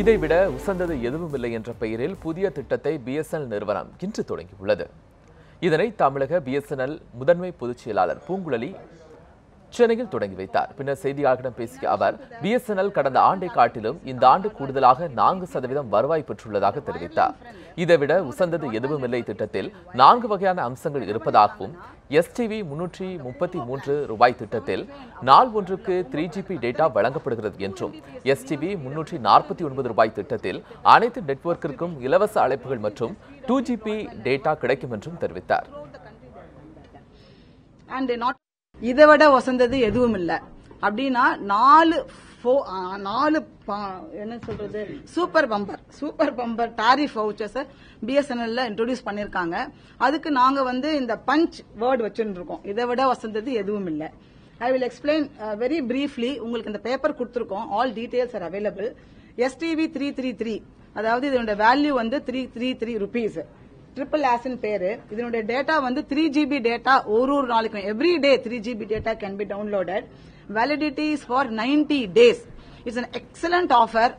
இதைவிட உசந்தது எதுவும் இல்லை என்ற பெயரில் புதிய திட்டத்தை பிஎஸ்என்எல் நிறுவனம் இன்று தொடங்கியுள்ளது. இதனை தமிழக பிஎஸ்என்எல் முதன்மை பொதுச் செயலாளர் பூங்குழலி சென்னையில் தொடங்கி வைத்தார். பின்னர் செய்தியாளர்களிடம் பேசிய அவர் பிஎஸ்என்எல் கடந்த ஆண்டை காட்டிலும் இந்த ஆண்டு கூடுதலாக நான்கு சதவீதம் வருவாய் பெற்றுள்ளதாக தெரிவித்தார். இதைவிட உசந்தது எதுவும் இல்லை திட்டத்தில் நான்கு வகையான அம்சங்கள் இருப்பதாகவும் எஸ்டிவி முன்னூற்றி முப்பத்தி மூன்று ரூபாய் திட்டத்தில் நாள் ஒன்றுக்கு த்ரீ ஜிபி டேட்டா வழங்கப்படுகிறது என்றும் எஸ்டிவி முன்னூற்றி நாற்பத்தி ஒன்பது ரூபாய் திட்டத்தில் அனைத்து நெட்வொர்க்கிற்கும் இலவச அழைப்புகள் மற்றும் டூ ஜிபி டேட்டா கிடைக்கும் என்றும் தெரிவித்தார். அண்ட் நாட் இதை விட வசந்தது எதுவும் இல்ல. அப்படின்னா நாலு நாலு ப- என்ன சொல்றது? Super bumper. Super bumper tariff vouchers பிஎஸ்என்எல்ல introduce பண்ணிருக்காங்க அதுக்கு நாங்க வந்து இந்த பஞ்ச் வேர்டு வச்சிருந்துருக்கோம். இதை விட வசந்தது எதுவும் இல்ல. I will explain very briefly உங்களுக்கு இந்த பேப்பர் கொடுத்துருக்கோம். All details are available STV three three three அதாவது இதனோட வேல்யூ வந்து three three three rupees triple ஆஸ்ன்னு பேரு. இதனுடைய டேட்டா வந்து த்ரீ ஜிபி டேட்டா ஒரு ஒரு நாளைக்கும். Every day three GB data can be downloaded validity is for ninety days it's an excellent offer